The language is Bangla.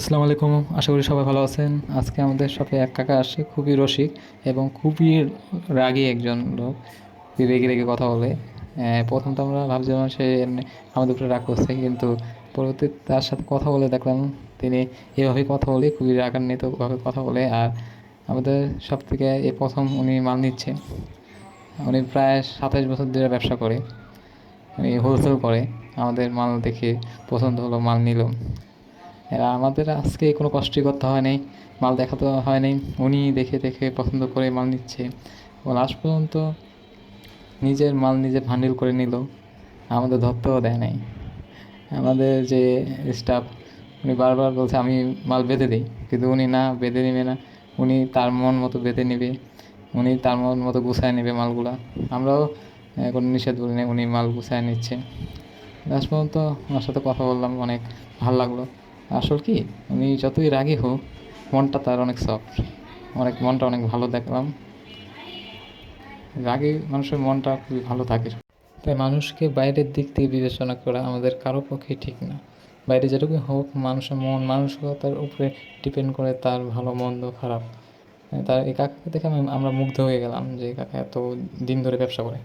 আসসালামু আলাইকুম, আশা করি সবাই ভালো আছেন। আজকে আমাদের শপে এক কাকা আসে খুবই রসিক এবং খুবই রাগী একজন লোক রেগে রেগে কথা বলে। প্রথম তো আমরা ভাবছিলাম সে আমাদের উপরে রাগ করছে, কিন্তু পরবর্তী তার সাথে কথা বলে দেখলাম তিনি এভাবেই কথা বলে খুবই রাগান্বিতভাবে কথা বলে, আর আমাদের সব থেকে এই প্রথম উনি মাল নিচ্ছে। উনি প্রায় সাতাশ বছর ধরে ব্যবসা করে, উনি হোলসেল করে। আমাদের মাল দেখে পছন্দ হলো, মাল নিল। এরা আমাদের আজকে কোনো কষ্টই করতে হয় নাই, মাল দেখাতে হয় নাই। উনি দেখে দেখে পছন্দ করে মাল নিচ্ছে। ও লাস্ট পর্যন্ত নিজের মাল নিজে ভান্ডিল করে নিল। আমাদের ধরতেও দেয় নাই। আমাদের যে স্টাফ উনি বারবার বলছে, আমি মাল বেঁধে দিই। কিন্তু উনি না, বেঁধে নেবে না। উনি তার মন মতো বেঁধে নেবে। উনি তার মন মতো গুছায় নেবে মালগুলা। আমরাও কোনো নিষেধ বলি না উনি মাল গুছায় নিচ্ছে। লাস্ট পর্যন্ত ওনার সাথে কথা বললাম, অনেক ভালো লাগল। আসল কি? উনি যতই রাগী হোক, মনটা তার অনেক সফট অনেক মনটা অনেক ভালো দেখলাম। রাগী মানুষের মনটা খুবই ভালো থাকে। তাই মানুষকে বাইরের দিক থেকে বিবেচনা করা আমাদের কারও পক্ষে ঠিক না। বাইরে যেটুকু হোক, মানুষের মন, মানসিকতার উপরে ডিপেন্ড করে তার ভালো, মন্দ, খারাপ। তার এই কাকাকে দেখে আমি, আমরা মুগ্ধ হয়ে গেলাম যে কাকা এত দিন ধরে ব্যবসা করে।